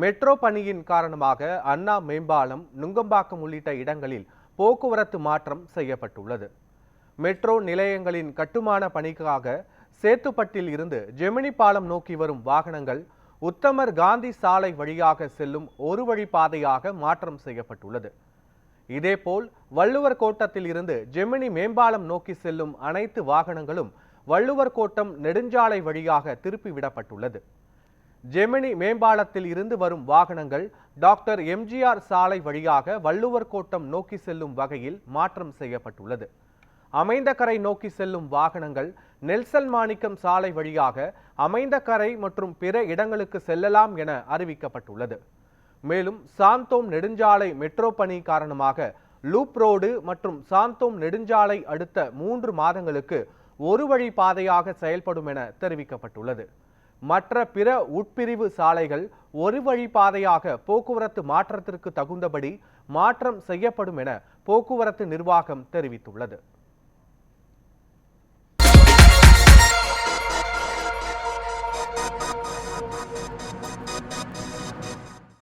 Metro பணியின் காரணமாக அண்ணா மேம்பாலம் நுங்கம்பாக்கம் உள்ளிட்ட இடங்களில் போக்குவரத்து மாற்றம் செய்யப்பட்டுள்ளது. மெட்ரோ நிலையங்களின் கட்டுமான பணிக்காக சேத்துப்பட்டில் இருந்து ஜெமினி பாலம் நோக்கி வரும் வாகனங்கள் உத்தமர் காந்தி சாலை வழியாக செல்லும் ஒரு வழி பாதையாக மாற்றம் செய்யப்பட்டுள்ளது. இதேபோல் வள்ளுவர் கோட்டத்தில் இருந்து ஜெமினி மேம்பாலம் நோக்கி செல்லும் அனைத்து வாகனங்களும் வள்ளுவர் கோட்டம் நெடுஞ்சாலை வழியாக திருப்பி விடப்பட்டுள்ளது. ஜெமினி மேம்பாலத்தில் இருந்து வரும் வாகனங்கள் டாக்டர் எம்ஜிஆர் சாலை வழியாக வள்ளுவர் கோட்டம் நோக்கி செல்லும் வகையில் மாற்றம் செய்யப்பட்டுள்ளது. அமைந்தகரை நோக்கி செல்லும் வாகனங்கள் நெல்சன் மாணிக்கம் சாலை வழியாக அமைந்தகரை மற்றும் பிற இடங்களுக்கு செல்லலாம் என அறிவிக்கப்பட்டுள்ளது. மேலும் சாந்தோம் நெடுஞ்சாலை மெட்ரோ பணி காரணமாக லூப் ரோடு மற்றும் சாந்தோம் நெடுஞ்சாலை அடுத்த மூன்று மாதங்களுக்கு ஒரு வழி பாதையாக செயல்படும் என தெரிவிக்கப்பட்டுள்ளது. மற்ற பிற உட்பிரிவு சாலைகள் ஒரு வழி பாதையாக போக்குவரத்து மாற்றத்திற்கு தகுந்தபடி மாற்றம் செய்யப்படும் என போக்குவரத்து நிர்வாகம் தெரிவித்துள்ளது.